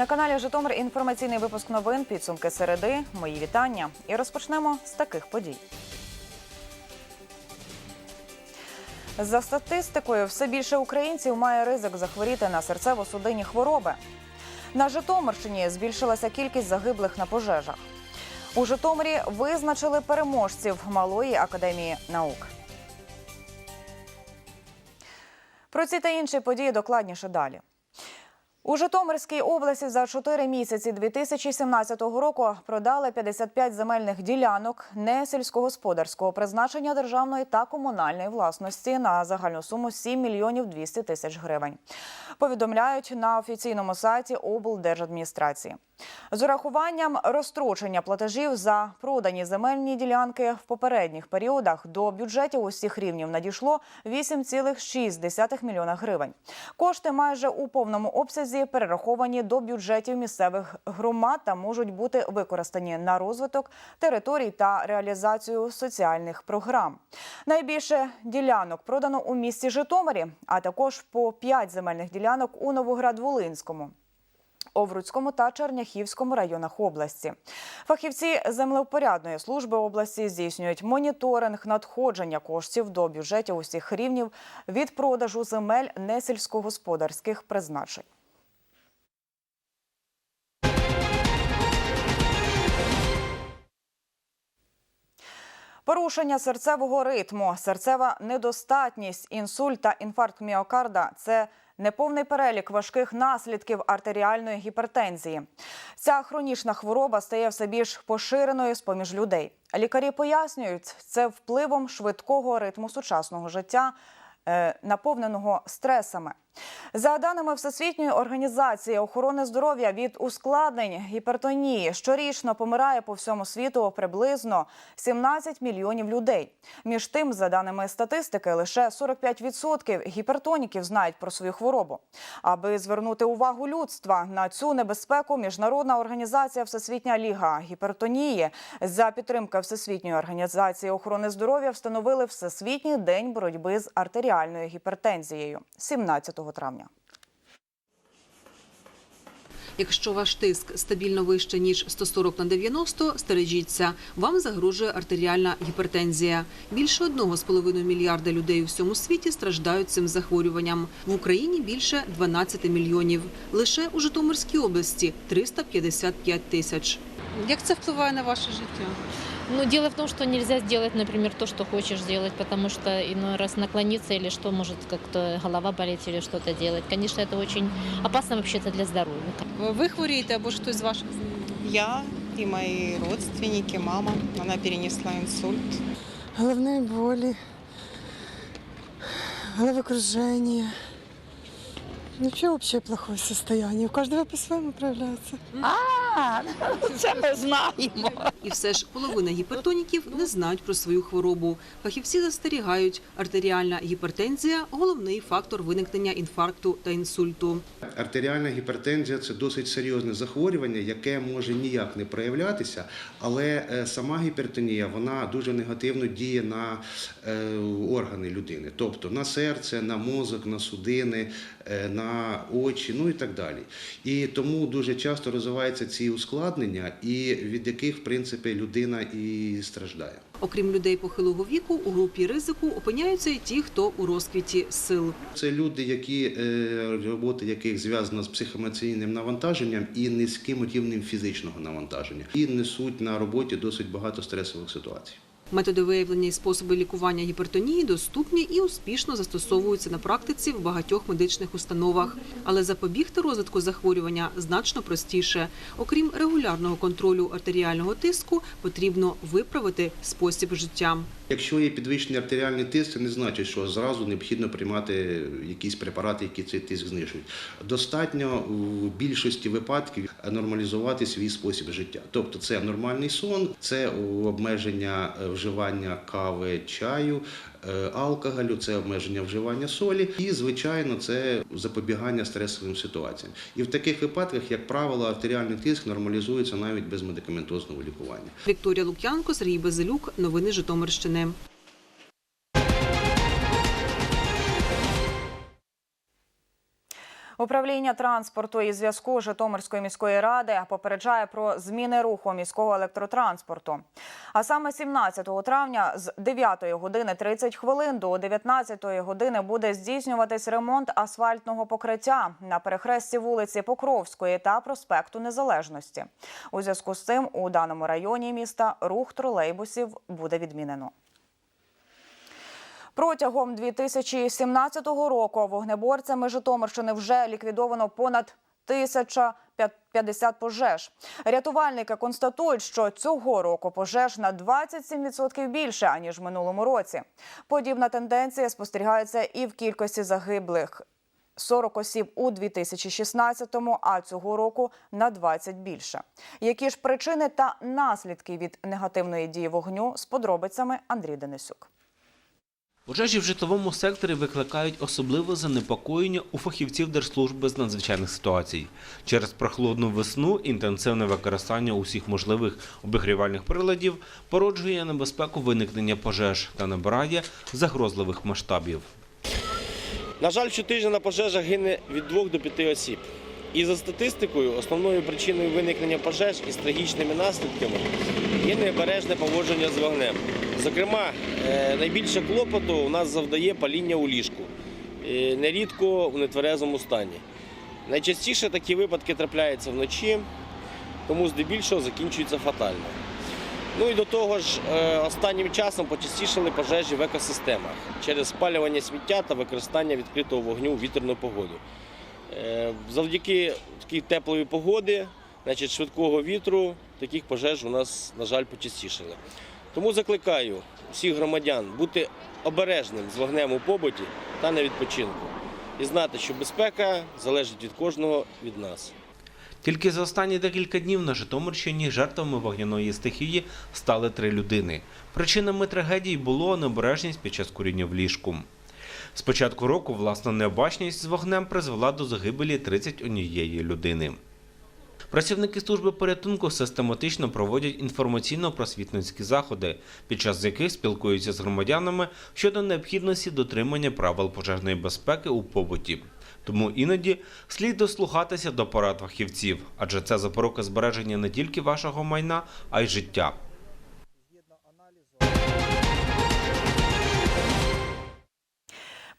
На каналі Житомир інформаційний випуск новин підсумки середи. Мої вітання. І розпочнемо з таких подій. За статистикою, все більше українців має ризик захворіти на серцево-судинні хвороби. На Житомирщині збільшилася кількість загиблих на пожежах. У Житомирі визначили переможців малої академії наук. Про ці та інші події докладніше далі. У Житомирській області за 4 місяці 2017 року продали 55 земельних ділянок не сільськогосподарського призначення державної та комунальної власності на загальну суму 7 мільйонів 200 тисяч гривень. Повідомляють на офіційному сайті облдержадміністрації. З урахуванням розстрочення платежів за продані земельні ділянки в попередніх періодах до бюджетів усіх рівнів надійшло 8,6 мільйона гривень. Кошти майже у повному обсязі перераховані до бюджетів місцевих громад та можуть бути використані на розвиток територій та реалізацію соціальних програм. Найбільше ділянок продано у місті Житомирі, а також по 5 земельних ділянок у Новоград-Волинському. Овруцькому та Черняхівському районах області. Фахівці землевпорядної служби області здійснюють моніторинг надходження коштів до бюджетів усіх рівнів від продажу земель несільськогосподарських призначень. Порушення серцевого ритму, серцева недостатність, інсульт та інфаркт міокарда це неповний перелік важких наслідків артеріальної гіпертензії. Ця хронічна хвороба стає все більш поширеною з поміж людей. Лікарі пояснюють, це впливом швидкого ритму сучасного життя, е, наповненого стресами. За даними Всесвітньої організації охорони здоров'я від ускладнень гіпертонії щорічно помирає по всьому світу приблизно 17 мільйонів людей. Між тим, за даними статистики, лише 45% гіпертоніків знають про свою хворобу. Аби звернути увагу людства на цю небезпеку, міжнародна організація Всесвітня ліга гіпертонії за підтримки Всесвітньої організації охорони здоров'я встановили Всесвітній день боротьби з артеріальною гіпертензією 17 травня. Якщо ваш тиск стабільно вище ніж 140 на 90, стережіться. Вам загрожує артеріальна гіпертензія. Більше 1,5 мільярда людей у всьому світі страждають цим захворюванням. В Україні більше 12 мільйонів. Лише у Житомирській області 355 тисяч. Як це впливає на ваше життя? Ну, дело в том, что нельзя сделать, например, то, что хочешь сделать, потому что иной раз наклониться или что, может как-то голова болеть или что-то делать. Конечно, это очень опасно вообще-то для здоровья. Ви хворієте або ж хтось з ваших? Я и мои родственники, мама, она перенесла инсульт. головные боли, головокружение. Вообще общее плохое состояние. У каждого по-своему проявляется. Це ми знаємо. І все ж половина гіпертоніків не знають про свою хворобу. Фахівці застерігають, артеріальна гіпертензія – головний фактор виникнення інфаркту та інсульту. Артеріальна гіпертензія це досить серйозне захворювання, яке може ніяк не проявлятися, але е, сама гіпертонія вона дуже негативно діє на е, органи людини, тобто на серце, на мозок, на судини, е, на очі, ну і так далі. І тому дуже часто розвиваються ці ускладнення, і від яких в принципі людина і страждає. Окрім людей похилого віку, у групі ризику опиняються і ті, хто у розквіті сил. Це люди, які роботи яких зв'язано з психоемоційним навантаженням і низьким рівнем фізичного навантаження, і несуть на роботі досить багато стресових ситуацій. Методи виявлення і способи лікування гіпертонії доступні і успішно застосовуються на практиці в багатьох медичних установах. Але запобігти розвитку захворювання значно простіше. Окрім регулярного контролю артеріального тиску, потрібно виправити спосіб життя. Якщо є підвищений артеріальний тиск, це не значить, що зразу необхідно приймати якісь препарати, які цей тиск знижують. Достатньо в більшості випадків нормалізувати свій спосіб життя. Тобто це нормальний сон, це обмеження е, вживання кави, чаю, алкоголю, це обмеження вживання солі, і звичайно, це запобігання стресовим ситуаціям. І в таких випадках, як правило, артеріальний тиск нормалізується навіть без медикаментозного лікування. Вікторія Лук'янко, Сергій Безелюк, Новини Житомирщини. Управління транспорту і зв'язку Житомирської міської ради попереджає про зміни руху міського електротранспорту. А саме 17 травня з 9 години 30 хвилин до 19 години буде здійснюватись ремонт асфальтного покриття на перехресті вулиці Покровської та проспекту Незалежності. У зв'язку з цим у даному районі міста рух тролейбусів буде відмінено. Протягом 2017 року вогнеборцями Житомирщини вже ліквідовано понад 1050 пожеж. Рятувальники констатують, що цього року пожеж на 27% більше аніж в минулому році. Подібна тенденція спостерігається і в кількості загиблих. 40 осіб у 2016-му, а цього року на 20 більше. Які ж причини та наслідки від негативної дії вогню з подробицями Андрій Денисюк. Пожежі в житловому секторі викликають особливе занепокоєння у фахівців Держслужби з надзвичайних ситуацій. Через прохолодну весну інтенсивне використання усіх можливих обігрівальних приладів породжує небезпеку виникнення пожеж та набирає загрозливих масштабів. На жаль, щотижня на пожежах гине від 2 до 5 осіб. І за статистикою, основною причиною виникнення пожеж із трагічними наслідками є необережне поводження з вогнем. Зокрема, е, найбільше клопоту у нас завдає паління у ліжку, е, нерідко у нетверезому стані. Найчастіше такі випадки трапляються вночі, тому здебільшого закінчуються фатально. Ну і до того ж, е, останнім часом почастішали пожежі в екосистемах через спалювання сміття та використання відкритого вогню у вітряну погоду. Е, Завдяки такій теплої погоди, значить, швидкого вітру, таких пожеж у нас, на жаль, почастішали. Тому закликаю всіх громадян бути обережним з вогнем у побуті та на відпочинку. І знати, що безпека залежить від кожного від нас. Тільки за останні декілька днів на Житомирщині жертвами вогняної стихії стали три людини. Причинами трагедії було необережність під час куріння в ліжку. З початку року власна необачність з вогнем призвела до загибелі 31 людини. Працівники служби порятунку систематично проводять інформаційно-просвітницькі заходи, під час яких спілкуються з громадянами щодо необхідності дотримання правил пожежної безпеки у побуті. Тому іноді слід дослухатися до порад фахівців, адже це запорука збереження не тільки вашого майна, а й життя.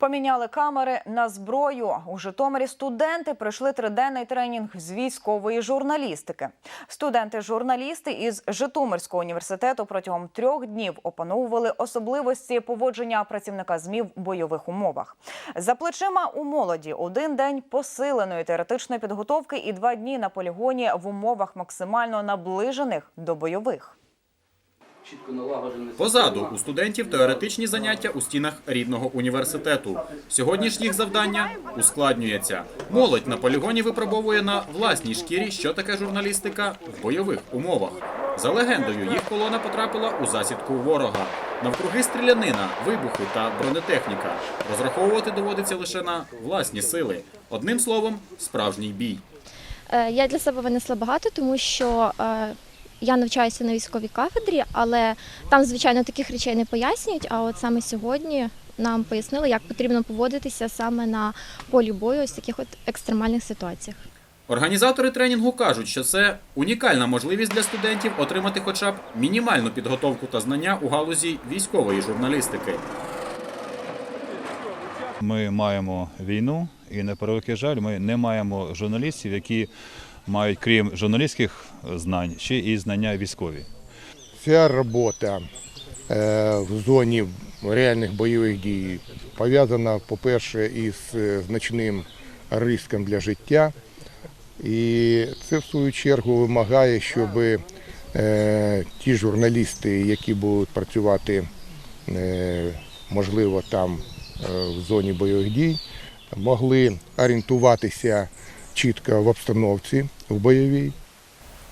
Поміняли камери на зброю. У Житомирі студенти пройшли триденний тренінг з військової журналістики. Студенти-журналісти із Житомирського університету протягом трьох днів опановували особливості поводження працівника ЗМІ в бойових умовах. За плечима у молоді один день посиленої теоретичної підготовки і два дні на полігоні в умовах максимально наближених до бойових. Позаду у студентів теоретичні заняття у стінах рідного університету. Сьогодні ж їх завдання ускладнюється. Молодь на полігоні випробовує на власній шкірі, що таке журналістика в бойових умовах. За легендою, їх колона потрапила у засідку ворога. Навкруги стрілянина, вибухи та бронетехніка. Розраховувати доводиться лише на власні сили. Одним словом, справжній бій. Е, Я для себе винесла багато, тому що е, я навчаюся на військовій кафедрі, але там, звичайно, таких речей не пояснюють. А от саме сьогодні нам пояснили, як потрібно поводитися саме на полі бою ось таких от екстремальних ситуаціях. Організатори тренінгу кажуть, що це унікальна можливість для студентів отримати хоча б мінімальну підготовку та знання у галузі військової журналістики. Ми маємо війну, і на превеликий жаль, ми не маємо журналістів, які мають, крім журналістських знань, ще і знання військові. Ця робота е, в зоні реальних бойових дій пов'язана, по-перше, із е, значним риском для життя. І це, в свою чергу, вимагає, щоб е, ті журналісти, які будуть працювати, можливо, там в зоні бойових дій, могли орієнтуватися чітко в обстановці в бойовій.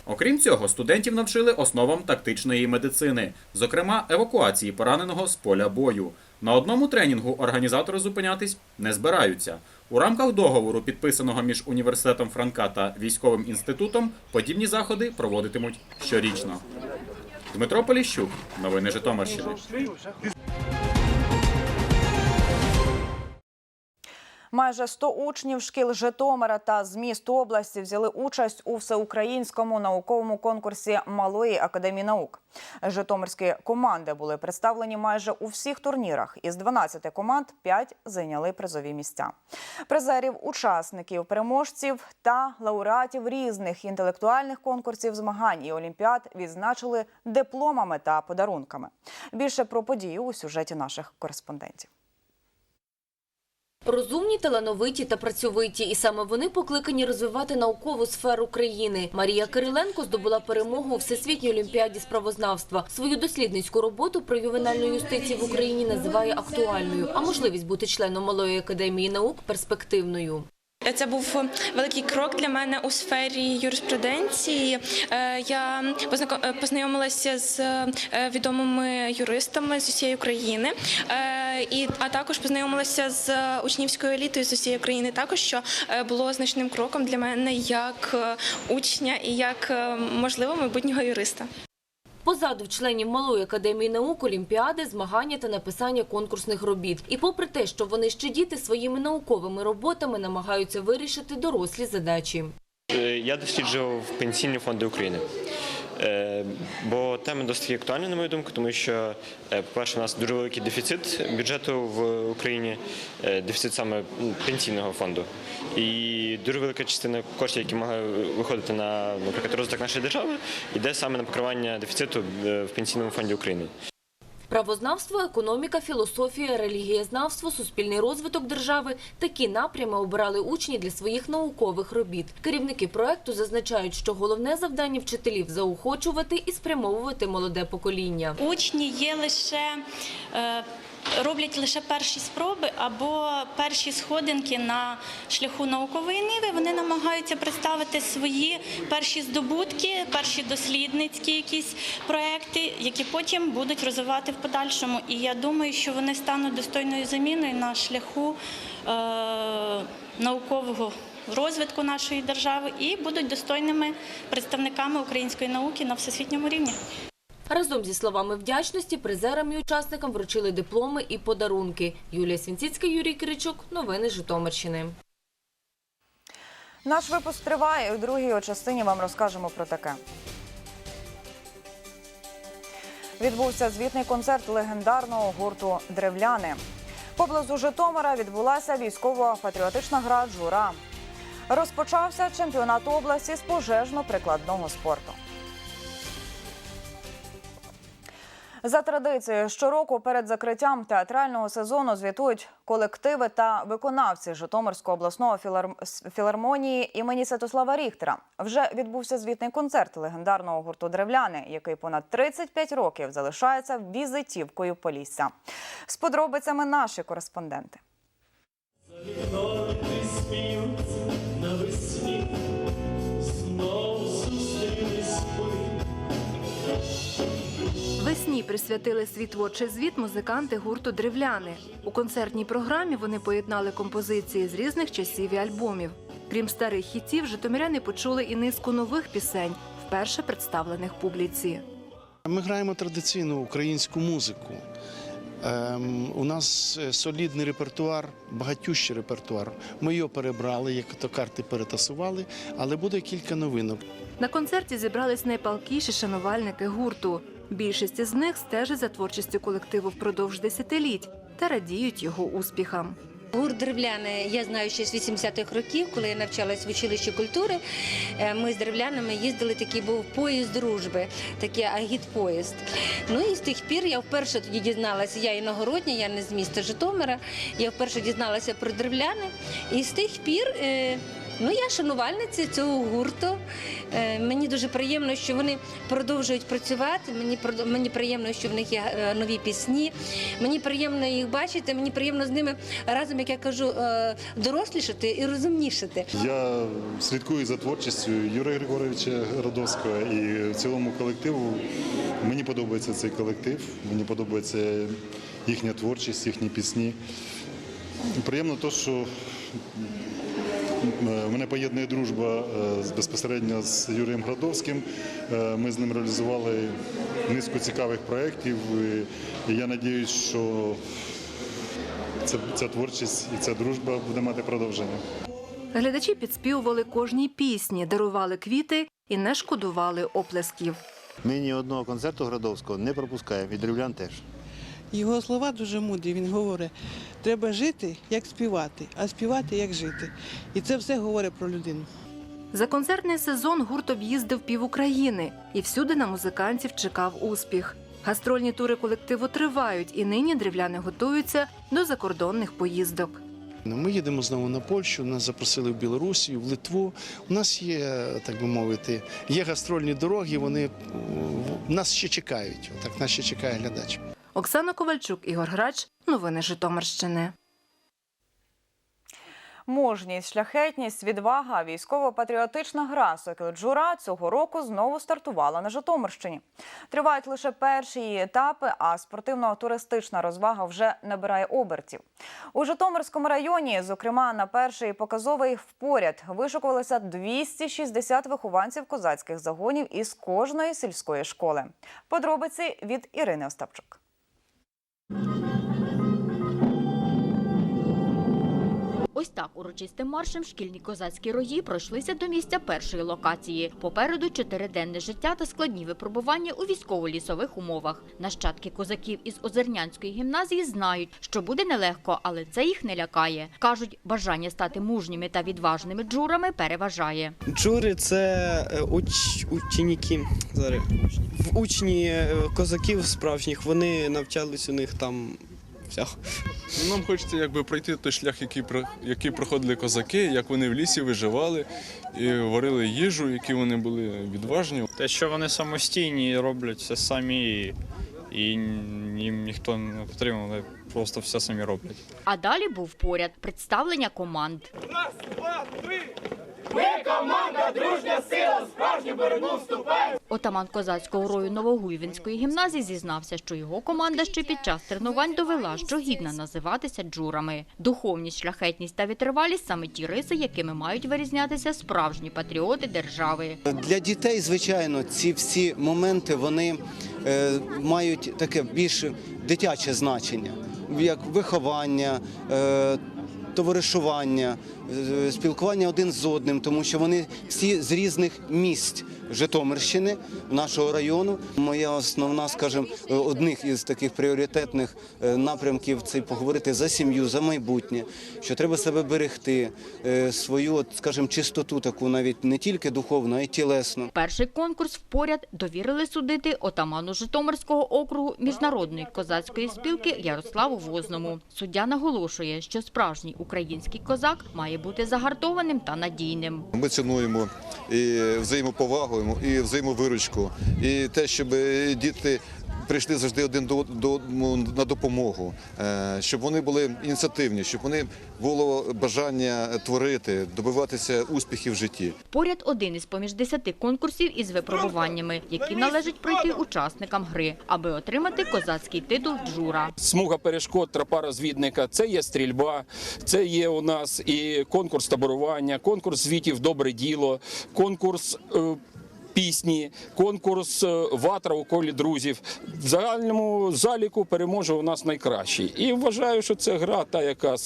Окрім цього, студентів навчили основам тактичної медицини, зокрема евакуації пораненого з поля бою. На одному тренінгу організатори зупинятись не збираються. У рамках договору, підписаного між університетом Франка та військовим інститутом, подібні заходи проводитимуть щорічно. Дмитро Поліщук, новини Житомирщини. Майже 100 учнів шкіл Житомира та з міст області взяли участь у всеукраїнському науковому конкурсі Малої академії наук. Житомирські команди були представлені майже у всіх турнірах. Із 12 команд 5 зайняли призові місця. Призерів, учасників, переможців та лауреатів різних інтелектуальних конкурсів, змагань і олімпіад відзначили дипломами та подарунками. Більше про подію у сюжеті наших кореспондентів. Розумні, талановиті та працьовиті, і саме вони покликані розвивати наукову сферу країни. Марія Кириленко здобула перемогу у всесвітній олімпіаді з правознавства. Свою дослідницьку роботу про ювенальну юстицію в Україні називає актуальною, а можливість бути членом малої академії наук перспективною. Це був великий крок для мене у сфері юриспруденції. Е, Я е, познайомилася з е, відомими юристами з усієї країни, Е, і а також познайомилася з учнівською елітою з усієї країни. Також що було значним кроком для мене як учня і як можливо майбутнього юриста. Позаду в членів Малої академії наук олімпіади, змагання та написання конкурсних робіт. І попри те, що вони ще діти своїми науковими роботами намагаються вирішити дорослі задачі. Е, Я досліджував пенсійні фонди України. Е, Бо тема досить актуальна, на мою думку, тому що, е, по-перше, у нас дуже великий дефіцит бюджету в Україні, е, дефіцит саме пенсійного фонду. І дуже велика частина коштів, які мають виходити на, наприклад, розвиток нашої держави, йде саме на покривання дефіциту в пенсійному фонді України. Правознавство, економіка, філософія, релігієзнавство, суспільний розвиток держави – такі напрями обирали учні для своїх наукових робіт. Керівники проекту зазначають, що головне завдання вчителів – заохочувати і спрямовувати молоде покоління. Учні є лише е, роблять лише перші спроби або перші сходинки на шляху наукової ниви. Вони намагаються представити свої перші здобутки, перші дослідницькі якісь проекти, які потім будуть розвивати в подальшому. І я думаю, що вони стануть достойною заміною на шляху е, наукового. Розвитку нашої держави і будуть достойними представниками української науки на всесвітньому рівні. Разом зі словами вдячності призерам і учасникам вручили дипломи і подарунки. Юлія Свінціцька, Юрій Киричук. Новини Житомирщини. Наш випуск триває. У другій частині вам розкажемо про таке. Відбувся звітний концерт легендарного гурту Древляни. Поблизу Житомира відбулася військово-патріотична гра Джура. Розпочався чемпіонат області з пожежно-прикладного спорту. За традицією, щороку перед закриттям театрального сезону звітують колективи та виконавці Житомирського обласного філар- філармонії імені Святослава Ріхтера. Вже відбувся звітний концерт легендарного гурту Древляни, який понад 35 років залишається візитівкою Полісся. З подробицями наші кореспонденти. Весні присвятили свій творчий звіт музиканти гурту Древляни. У концертній програмі вони поєднали композиції з різних часів і альбомів. Крім старих хітів, житомиряни почули і низку нових пісень, вперше представлених публіці. Ми граємо традиційну українську музику. Ем, у нас е, солідний репертуар, багатющий репертуар. Ми його перебрали, як то карти перетасували, але буде кілька новинок. На концерті зібрались найпалкіші шанувальники гурту. Більшість із них стежить за творчістю колективу впродовж десятиліть та радіють його успіхам. Гурт деревляни я знаю ще з 80-х років, коли я навчалась в училищі культури. е, Ми з деревлянами їздили, такий був поїзд дружби, такий агіт-поїзд. Ну і з тих пір я вперше тоді дізналася, я іногородня, я не з міста Житомира. Я вперше дізналася про деревляни. І з тих пір. Ну, я шанувальниця цього гурту. Е, Мені дуже приємно, що вони продовжують працювати. Мені мені приємно, що в них є е, нові пісні. Мені приємно їх бачити. Мені приємно з ними разом, як я кажу, е, дорослішати і розумнішати. Я слідкую за творчістю Юрія Григоровича Радовського і в цілому колективу. Мені подобається цей колектив, мені подобається їхня творчість, їхні пісні. Приємно те, що мене поєднує дружба е, безпосередньо з Юрієм Градовським. Е, Ми з ним реалізували низку цікавих проєктів. І Я сподіваюся, що ця, ця творчість і ця дружба буде мати продовження. Глядачі підспівували кожній пісні, дарували квіти і не шкодували оплесків. Ми ні одного концерту Градовського не пропускаємо, і дрівлян теж. Його слова дуже мудрі. Він говорить, треба жити, як співати, а співати, як жити. І це все говорить про людину. За концертний сезон гурт об'їздив пів України, і всюди на музикантів чекав успіх. Гастрольні тури колективу тривають, і нині дрівляни готуються до закордонних поїздок. Ну, Ми їдемо знову на Польщу, нас запросили в Білорусію, в Литву. У нас є, так би мовити, є гастрольні дороги, вони нас ще чекають. Отак нас ще чекає глядач. Оксана Ковальчук, Ігор Грач. Новини Житомирщини. Мужність, шляхетність, відвага, військово-патріотична гра «Сокіл Джура» цього року знову стартувала на Житомирщині. Тривають лише перші її етапи, а спортивно-туристична розвага вже набирає обертів. У Житомирському районі, зокрема на перший показовий впоряд, вишукувалися 260 вихованців козацьких загонів із кожної сільської школи. Подробиці від Ірини Остапчук. you Ось так урочистим маршем шкільні козацькі рої пройшлися до місця першої локації. Попереду чотириденне життя та складні випробування у військово-лісових умовах. Нащадки козаків із Озернянської гімназії знають, що буде нелегко, але це їх не лякає. Кажуть, бажання стати мужніми та відважними джурами переважає. Джури це е, уч, ученики, зараз, учні е, козаків справжніх, вони навчались у них там всього. Нам хочеться якби пройти той шлях, який який проходили козаки, як вони в лісі виживали і варили їжу, які вони були відважні. Те, що вони самостійні і роблять все самі, і, їм ніхто не вони просто все самі роблять. А далі був поряд представлення команд. Ми команда, дружня сила, справжню боротьбу вступаємо. Отаман козацького рою Новогуйвинської гімназії зізнався, що його команда ще під час тренувань довела, що гідна називатися джурами. Духовність, шляхетність та витривалість саме ті риси, якими мають вирізнятися справжні патріоти держави. Для дітей, звичайно, ці всі моменти вони е, мають таке більш дитяче значення, як виховання. Е, Товаришування, спілкування один з одним, тому що вони всі з різних місць Житомирщини, нашого району. Моя основна, скажімо, е, одних із таких пріоритетних е, напрямків це поговорити за сім'ю, за майбутнє, що треба себе берегти, е, свою, от, скажімо, чистоту таку навіть не тільки духовну, а й тілесну. Перший конкурс впоряд довірили судити отаману Житомирського округу міжнародної козацької спілки Ярославу Возному. Суддя наголошує, що справжній український козак має бути загартованим та надійним. Ми цінуємо і взаємоповагу, і взаємовиручку, і те, щоб діти прийшли завжди один до до одному на допомогу, е, щоб вони були ініціативні, щоб вони було бажання творити, добиватися успіхів в житті. Поряд один із поміж десяти конкурсів із випробуваннями, які належить пройти учасникам гри, аби отримати козацький титул джура. Смуга перешкод, тропа розвідника, це є стрільба, це є у нас і конкурс таборування, конкурс звітів Добре діло, конкурс. Пісні, конкурс е, ватра у колі друзів. В загальному заліку переможе у нас найкращий. І вважаю, що це гра, та яка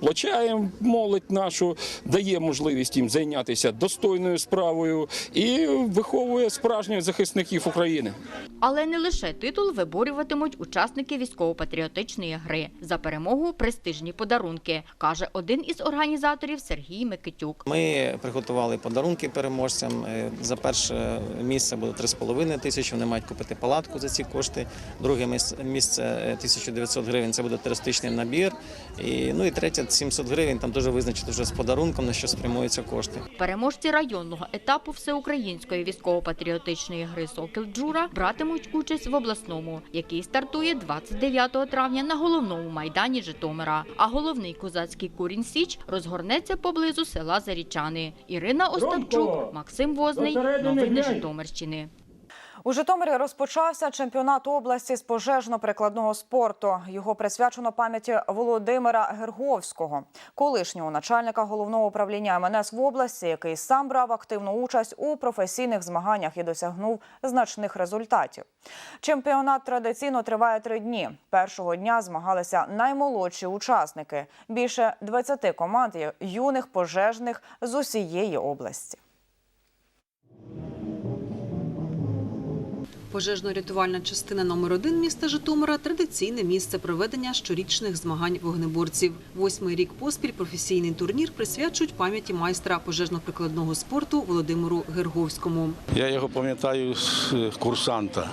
сплочає молодь нашу, дає можливість їм зайнятися достойною справою і виховує справжніх захисників України. Але не лише титул виборюватимуть учасники військово-патріотичної гри. За перемогу престижні подарунки, каже один із організаторів Сергій Микитюк. Ми приготували подарунки переможцям. Е, За перше місце буде 3,5 тисячі. Вони мають купити палатку за ці кошти. Друге міс- місце е, 1900 гривень. Це буде туристичний набір. І ну і третє 700 гривень. Там дуже визначити вже з подарунком на що спрямуються кошти. Переможці районного етапу всеукраїнської військово-патріотичної гри Сокіл Джура братимуть участь в обласному, який стартує 29 травня на головному майдані Житомира. А головний козацький курінь Січ розгорнеться поблизу села Зарічани. Ірина Остапчук, Максим Возний. Новини Житомирщини. У Житомирі розпочався чемпіонат області з пожежно-прикладного спорту. Його присвячено пам'яті Володимира Герговського, колишнього начальника головного управління МНС в області, який сам брав активну участь у професійних змаганнях і досягнув значних результатів. Чемпіонат традиційно триває три дні. Першого дня змагалися наймолодші учасники – більше 20 команд юних пожежних з усієї області. Пожежно-рятувальна частина номер 1 міста Житомира традиційне місце проведення щорічних змагань вогнеборців. Восьмий рік поспіль професійний турнір присвячують пам'яті майстра пожежно-прикладного спорту Володимиру Герговському. Я його пам'ятаю з курсанта.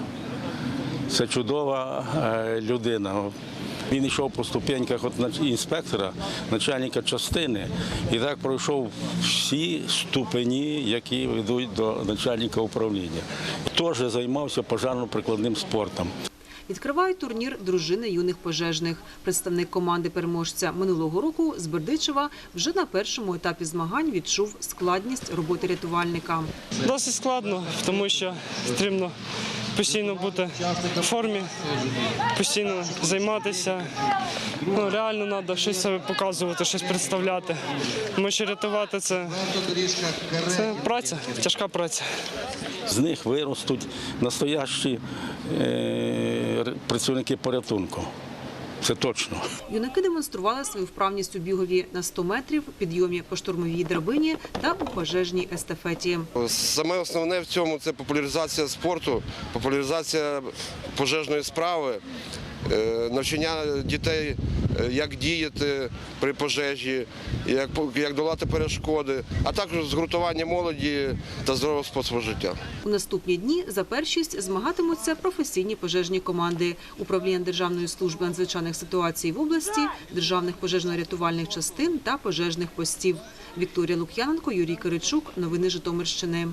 Це чудова е, людина. Він йшов по ступеньках от інспектора, начальника частини, і так пройшов всі ступені, які ведуть до начальника управління. Теж займався пожарно-прикладним спортом. Відкривають турнір дружини юних пожежних. Представник команди переможця минулого року з Бердичева вже на першому етапі змагань відчув складність роботи рятувальника. Досить складно, тому що потрібно постійно бути в формі, постійно займатися. Ну, реально треба щось себе показувати, щось представляти. Тому що рятувати це, це праця, тяжка праця. З них виростуть настоящі е, працівники порятунку. Це точно. Юнаки демонстрували свою вправність у бігові на 100 метрів, підйомі по штурмовій драбині та у пожежній естафеті. Саме основне в цьому це популяризація спорту, популяризація пожежної справи, е, навчання дітей, як діяти при пожежі, як, як долати перешкоди, а також згуртування молоді та здорового способу життя. У наступні дні за першість змагатимуться професійні пожежні команди управління Державної служби надзвичайних ситуацій в області, державних пожежно-рятувальних частин та пожежних постів. Вікторія Лук'яненко, Юрій Киричук. Новини Житомирщини.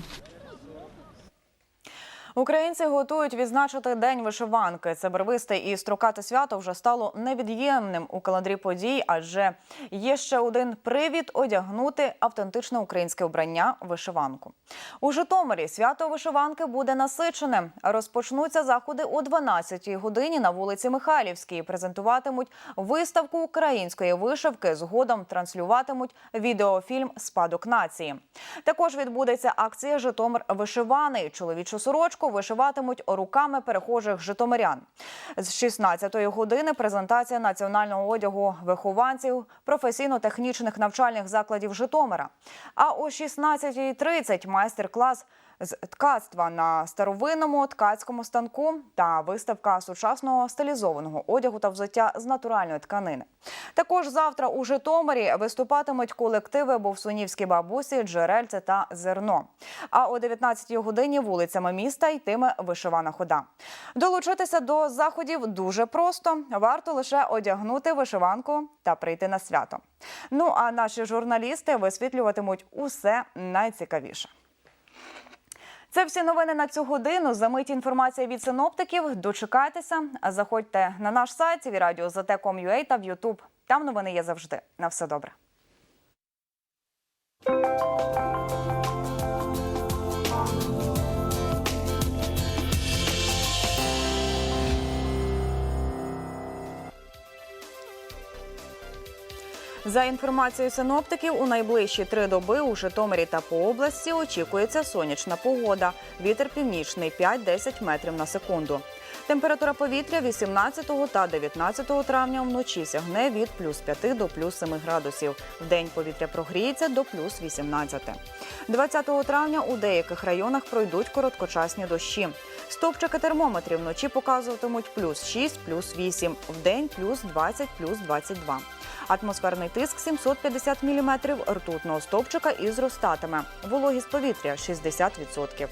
Українці готують відзначити День вишиванки. Це барвисте і строкате свято вже стало невід'ємним у календарі подій, адже є ще один привід одягнути автентичне українське вбрання вишиванку. У Житомирі свято вишиванки буде насичене. Розпочнуться заходи о 12-й годині на вулиці Михайлівській. Презентуватимуть виставку української вишивки. Згодом транслюватимуть відеофільм Спадок нації. Також відбудеться акція Житомир вишиваний. Чоловічу сорочку вишиватимуть руками перехожих житомирян. З 16-ї години презентація національного одягу вихованців професійно-технічних навчальних закладів Житомира. А о 16.30 майстер-клас з ткацтва на старовинному ткацькому станку та виставка сучасного стилізованого одягу та взуття з натуральної тканини. Також завтра у Житомирі виступатимуть колективи Бовсунівські бабусі, Джерельце та Зерно. А о 19-й годині вулицями міста йтиме вишивана хода. Долучитися до заходів дуже просто. Варто лише одягнути вишиванку та прийти на свято. Ну а наші журналісти висвітлюватимуть усе найцікавіше. Це всі новини на цю годину. Замить інформація від синоптиків. Дочекайтеся. Заходьте на наш сайт tvradio.zt.com.ua та в YouTube. Там новини є завжди. На все добре. За інформацією синоптиків, у найближчі три доби у Житомирі та по області очікується сонячна погода. Вітер північний 5-10 метрів на секунду. Температура повітря 18 та 19 травня вночі сягне від плюс 5 до плюс 7 градусів. Вдень повітря прогріється до плюс 18. 20 травня у деяких районах пройдуть короткочасні дощі. Стовпчики термометрів вночі показуватимуть плюс 6, плюс 8, вдень плюс 20, плюс 22. Атмосферний тиск 750 мм ртутного стовпчика і зростатиме. Вологість повітря 60%.